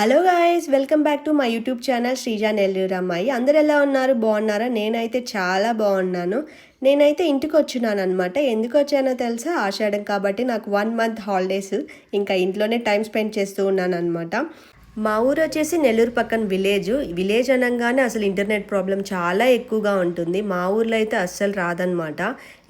Hello guys welcome back to my YouTube channel Sreeja Nellore అమ్మాయి అందరు ఎలా ఉన్నారు? బాగున్నారా? నేనైతే చాలా బాగున్నాను. నేనైతే ఇంటికి వచ్చినాను అనమాట ఎందుకు వచ్చానో తెలుసా? ఆషాఢం కాబట్టి నాకు వన్ మంత్ హాలిడేస్ ఇంకా ఇంట్లోనే టైం స్పెండ్ చేస్తూ ఉన్నాను అనమాట మా ఊరు వచ్చేసి నెల్లూరు పక్కన విలేజ్. విలేజ్ అనగానే అసలు ఇంటర్నెట్ ప్రాబ్లం చాలా ఎక్కువగా ఉంటుంది. మా ఊర్లో అయితే అస్సలు రాదనమాట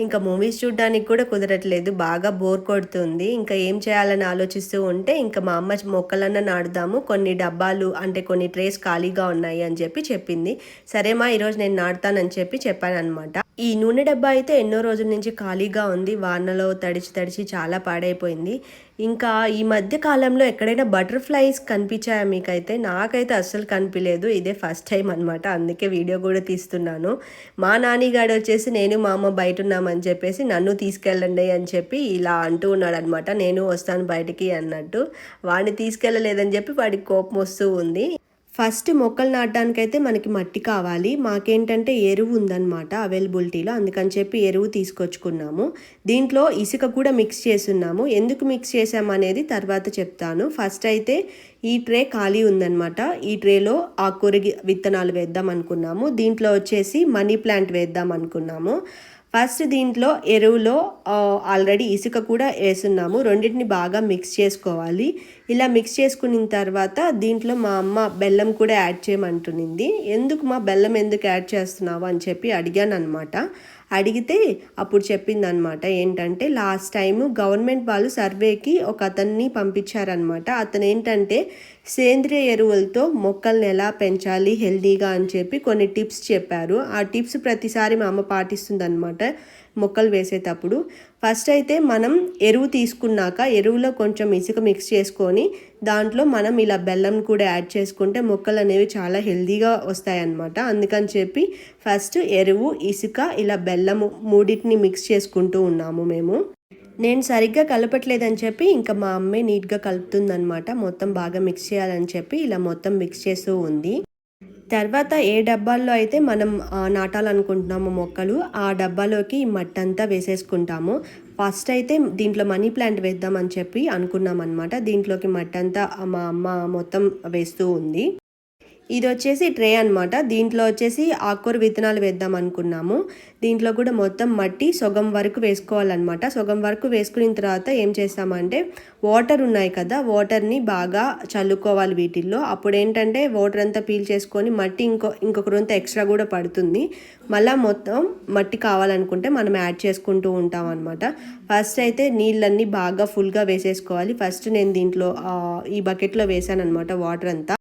ఇంకా మూవీస్ చూడడానికి కూడా కుదరట్లేదు. బాగా బోర్ కొడుతుంది. ఇంకా ఏం చేయాలని ఆలోచిస్తూ ఉంటే ఇంకా మా అమ్మ మొక్కలన్నా నాటుదాము. కొన్ని డబ్బాలు అంటే కొన్ని ట్రేస్ ఖాళీగా ఉన్నాయి అని చెప్పి చెప్పింది. సరేమా ఈరోజు నేను నాటుతానని చెప్పి చెప్పాను అనమాట ఈ నూనె డబ్బా అయితే ఎన్నో రోజుల నుంచి ఖాళీగా ఉంది. వానలో తడిచి తడిచి చాలా పాడైపోయింది. ఇంకా ఈ మధ్య కాలంలో ఎక్కడైనా బటర్ఫ్లైస్ కనిపించాయా మీకైతే? నాకైతే అస్సలు కనిపించలేదు ఇదే ఫస్ట్ టైం అనమాట అందుకే వీడియో కూడా తీస్తున్నాను. మా నానిగాడు వచ్చేసి నేను మా అమ్మ బయట ఉన్నామని చెప్పేసి నన్ను తీసుకెళ్ళండి అని చెప్పి ఇలా అంటూ ఉన్నాడు అనమాట నేను వస్తాను బయటికి అన్నట్టు. వాడిని తీసుకెళ్ళలేదని చెప్పి వాడికి కోపం వస్తూ ఉంది. ఫస్ట్ మొక్కలు నాటడానికైతే మనకి మట్టి కావాలి. మాకేంటంటే ఎరువు ఉందన్నమాట అవైలబిలిటీలో. అందుకని చెప్పి ఎరువు తీసుకొచ్చుకున్నాము. దీంట్లో ఇసుక కూడా మిక్స్ చేస్తున్నాము. ఎందుకు మిక్స్ చేసామనేది తర్వాత చెప్తాను. ఫస్ట్ అయితే ఈ ట్రే ఖాళీ ఉందన్నమాట. ఈ ట్రేలో ఆకుకూర విత్తనాలు వేద్దాం అనుకున్నాము. దీంట్లో వచ్చేసి మనీ ప్లాంట్ వేద్దాం అనుకున్నాము. ఫస్ట్ దీంట్లో ఎరువులో ఆల్రెడీ ఇసుక కూడా వేస్తున్నాము రెండింటిని బాగా మిక్స్ చేసుకోవాలి. ఇలా మిక్స్ చేసుకున్న తర్వాత దీంట్లో మా అమ్మ బెల్లం కూడా యాడ్ చేయమంటునింది ఎందుకు మా బెల్లం ఎందుకు యాడ్ చేస్తున్నావు అని చెప్పి అడిగాను అనమాట అడిగితే అప్పుడు చెప్పింది అనమాట ఏంటంటే లాస్ట్ టైము గవర్నమెంట్ వాళ్ళు సర్వేకి ఒక అతన్ని పంపించారనమాట అతను ఏంటంటే సేంద్రియ ఎరువులతో మొక్కల్ని ఎలా పెంచాలి హెల్దీగా అని చెప్పి కొన్ని టిప్స్ చెప్పారు. ఆ టిప్స్ ప్రతిసారి మా అమ్మ పాటిస్తుంది అనమాట మొక్కలు వేసేటప్పుడు. ఫస్ట్ అయితే మనం ఎరువు తీసుకున్నాక ఎరువులో కొంచెం ఇసుక మిక్స్ చేసుకొని దాంట్లో మనం ఇలా బెల్లం కూడా యాడ్ చేసుకుంటే మొక్కలు అనేవి చాలా హెల్దీగా వస్తాయన్నమాట. అందుకని చెప్పి ఫస్ట్ ఎరువు ఇసుక ఇలా బెల్లము మూడింటిని మిక్స్ చేసుకుంటూ ఉన్నాము మేము. నేను సరిగ్గా కలపట్లేదని చెప్పి ఇంకా మా అమ్మే నీట్గా కలుపుతుందనమాట మొత్తం బాగా మిక్స్ చేయాలని చెప్పి ఇలా మొత్తం మిక్స్ చేస్తూ ఉంది. తర్వాత ఏ డబ్బాల్లో అయితే మనం నాటాలనుకుంటున్నామో మొక్కలు ఆ డబ్బాలోకి మట్టి అంతా వేసేసుకుంటాము. ఫస్ట్ అయితే దీంట్లో మనీ ప్లాంట్ వేద్దామని చెప్పి అనుకున్నాం అనమాట దీంట్లోకి మట్టి అంతా మా అమ్మ మొత్తం వేస్తూ ఉంది. ఇది వచ్చేసి ట్రే అనమాట దీంట్లో వచ్చేసి ఆకుకూర విత్తనాలు వేద్దాం అనుకున్నాము. దీంట్లో కూడా మొత్తం మట్టి సొగం వరకు వేసుకోవాలన్నమాట. సొగం వరకు వేసుకున్న తర్వాత ఏం చేస్తామంటే వాటర్ ఉన్నాయి కదా వాటర్ని బాగా చల్లుకోవాలి వీటిల్లో. అప్పుడు ఏంటంటే వాటర్ అంతా పీల్ చేసుకొని మట్టి ఇంకో ఇంకొక రొంత ఎక్స్ట్రా కూడా పడుతుంది. మళ్ళీ మొత్తం మట్టి కావాలనుకుంటే మనం యాడ్ చేసుకుంటూ ఉంటాం అనమాట ఫస్ట్ అయితే నీళ్ళన్నీ బాగా ఫుల్గా వేసేసుకోవాలి. ఫస్ట్ నేను దీంట్లో ఈ బకెట్లో వేసాను అనమాట వాటర్ అంతా.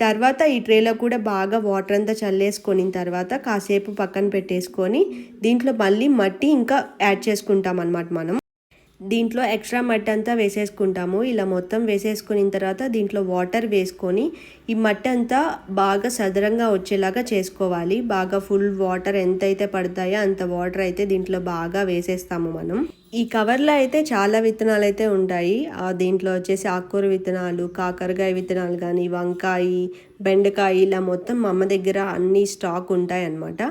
తర్వాత ఈ ట్రేలో కూడా బాగా వాటర్ అంతా చల్లేసుకొని తర్వాత కాసేపు పక్కన పెట్టేసుకొని దీంట్లో మళ్ళీ మట్టి ఇంకా యాడ్ చేసుకుంటాం అనమాట మనం. దీంట్లో ఎక్స్ట్రా మట్టి అంతా వేసేసుకుంటాము. ఇలా మొత్తం వేసేసుకున్న తర్వాత దీంట్లో వాటర్ వేసుకొని ఈ మట్టి అంతా బాగా సదరంగా వచ్చేలాగా చేసుకోవాలి. బాగా ఫుల్ వాటర్ ఎంతైతే పడతాయో అంత వాటర్ అయితే దీంట్లో బాగా వేసేస్తాము మనం. ఈ కవర్లో అయితే చాలా విత్తనాలు అయితే ఉంటాయి. దీంట్లో వచ్చేసి ఆకుకూర విత్తనాలు కాకరకాయ విత్తనాలు కానీ వంకాయ బెండకాయ ఇలా మొత్తం మా అమ్మ దగ్గర అన్ని స్టాక్ ఉంటాయి అన్నమాట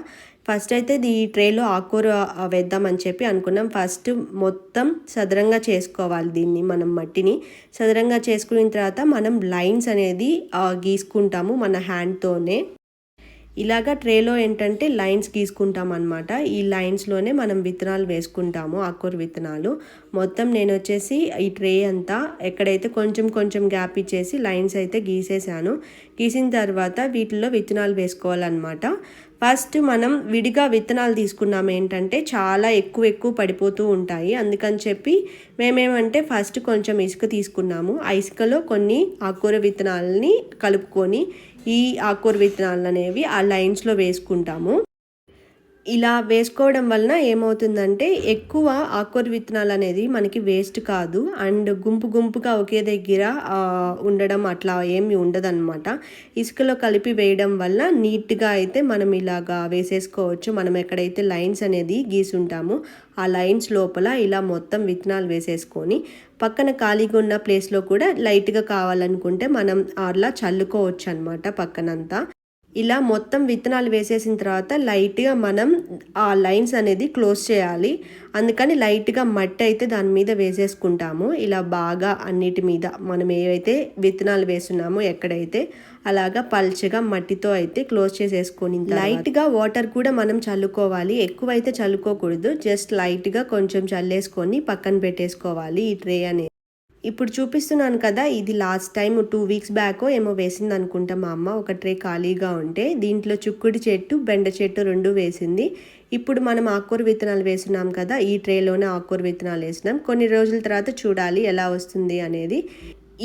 ఫస్ట్ అయితే ఈ ట్రేలో ఆకుకూర వేద్దామని చెప్పి అనుకున్నాం. ఫస్ట్ మొత్తం సదరంగా చేసుకోవాలి దీన్ని మనం మట్టిని. సదరంగా చేసుకున్న తర్వాత మనం లైన్స్ అనేది గీసుకుంటాము మన హ్యాండ్తోనే. ఇలాగా ట్రేలో ఏంటంటే లైన్స్ గీసుకుంటాం అనమాట ఈ లైన్స్లోనే మనం విత్తనాలు వేసుకుంటాము ఆకుకూర విత్తనాలు. మొత్తం నేను వచ్చేసి ఈ ట్రే అంతా ఎక్కడైతే కొంచెం కొంచెం గ్యాప్ ఇచ్చేసి లైన్స్ అయితే గీసేసాను. గీసిన తర్వాత వీటిల్లో విత్తనాలు వేసుకోవాలన్నమాట. ఫస్ట్ మనం విడిగా విత్తనాలు తీసుకున్నాం ఏంటంటే చాలా ఎక్కువ ఎక్కువ పడిపోతూ ఉంటాయి. అందుకని చెప్పి మేమేమంటే ఫస్ట్ కొంచెం ఇసుక తీసుకున్నాము. ఆ ఇసుకలో కొన్ని ఆకుకూర విత్తనాలని కలుపుకొని ఈ ఆకుకూర విత్తనాలు అనేవి ఆ లైన్స్లో వేసుకుంటాము. ఇలా వేసుకోవడం వలన ఏమవుతుందంటే ఎక్కువ ఆకుకూర విత్తనాలు అనేది మనకి వేస్ట్ కాదు. అండ్ గుంపు గుంపుగా ఒకే దగ్గర ఉండడం అట్లా ఏమి ఉండదన్నమాట. ఇసుకలో కలిపి వేయడం వల్ల నీట్గా అయితే మనం ఇలాగా వేసేసుకోవచ్చు. మనం ఎక్కడైతే లైన్స్ అనేది గీసుంటామో ఆ లైన్స్ లోపల ఇలా మొత్తం విత్తనాలు వేసేసుకొని పక్కన ఖాళీగా ఉన్న ప్లేస్లో కూడా లైట్గా కావాలనుకుంటే మనం అలా చల్లుకోవచ్చు అనమాట పక్కనంతా. ఇలా మొత్తం విత్తనాలు వేసేసిన తర్వాత లైట్గా మనం ఆ లైన్స్ అనేది క్లోజ్ చేయాలి. అందుకని లైట్గా మట్టి అయితే దాని మీద వేసేసుకుంటాము. ఇలా బాగా అన్నిటి మీద మనం ఏవైతే విత్తనాలు వేస్తున్నామో ఎక్కడైతే అలాగా పల్చగా మట్టితో అయితే క్లోజ్ చేసేసుకొని లైట్గా వాటర్ కూడా మనం చల్లుకోవాలి. ఎక్కువైతే చల్లుకోకూడదు. జస్ట్ లైట్గా కొంచెం చల్లేసుకొని పక్కన పెట్టేసుకోవాలి ఈ ట్రే అనేది. ఇప్పుడు చూపిస్తున్నాను కదా ఇది last time two weeks back ఏమో వేసింది అనుకుంటా మా అమ్మ. ఒక ట్రే ఖాళీగా ఉంటే దీంట్లో చుక్కుడి చెట్టు బెండ చెట్టు రెండు వేసింది. ఇప్పుడు మనం ఆకుకూర విత్తనాలు వేస్తున్నాం కదా ఈ ట్రేలోనే ఆకుకూర విత్తనాలు వేసినాం కొన్ని రోజుల తర్వాత చూడాలి ఎలా వస్తుంది అనేది.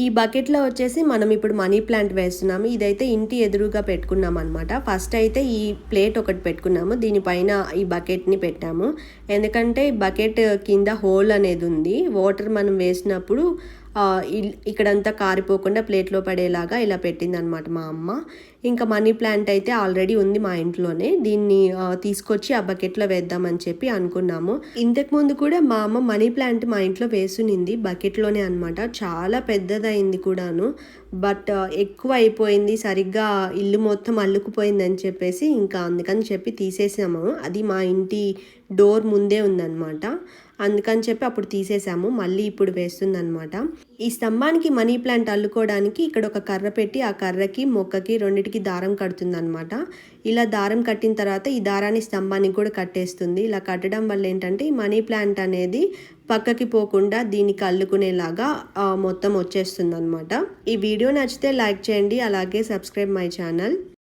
ఈ బకెట్లో వచ్చేసి మనం ఇప్పుడు మనీ ప్లాంట్ వేస్తున్నాము. ఇదైతే ఇంటి ఎదురుగా పెట్టుకున్నాం అనమాట ఫస్ట్ అయితే ఈ ప్లేట్ ఒకటి పెట్టుకున్నాము. దీనిపైన ఈ బకెట్ని పెట్టాము. ఎందుకంటే ఈ బకెట్ కింద హోల్ అనేది ఉంది. వాటర్ మనం వేసినప్పుడు ఇక్కడంతా కారిపోకుండా ప్లేట్లో పడేలాగా ఇలా పెట్టింది అనమాట మా అమ్మ. ఇంకా మనీ ప్లాంట్ అయితే ఆల్రెడీ ఉంది మా ఇంట్లోనే. దీన్ని తీసుకొచ్చి ఆ బకెట్లో వేద్దామని చెప్పి అనుకున్నాము. ఇంతకు ముందు కూడా మా అమ్మ మనీ ప్లాంట్ మా ఇంట్లో వేసునింది బకెట్లోనే అనమాట చాలా పెద్దదైంది కూడాను. బట్ ఎక్కువ అయిపోయింది సరిగ్గా ఇల్లు మొత్తం అల్లుకుపోయింది అని చెప్పేసి ఇంకా అందుకని చెప్పి తీసేసాము. అది మా ఇంటి డోర్ ముందే ఉందన్నమాట. అందుకని చెప్పి అప్పుడు తీసేసాము. మళ్ళీ ఇప్పుడు వేస్తుందన్నమాట. ఈ స్తంభానికి మనీ ప్లాంట్ అల్లుకోవడానికి ఇక్కడ ఒక కర్ర పెట్టి ఆ కర్రకి మొక్కకి రెండిటికి దారం కడుతుందన్నమాట. ఇలా దారం కట్టిన తర్వాత ఈ దారాన్ని స్తంభానికి కూడా కట్టేస్తుంది. ఇలా కట్టడం వల్ల ఏంటంటే ఈ మనీ ప్లాంట్ అనేది పక్కకి పోకుండా దీనికి అల్లుకునేలాగా మొత్తం వచ్చేస్తుంది అనమాట ఈ వీడియో నచ్చితే లైక్ చేయండి అలాగే సబ్స్క్రైబ్ మై ఛానల్.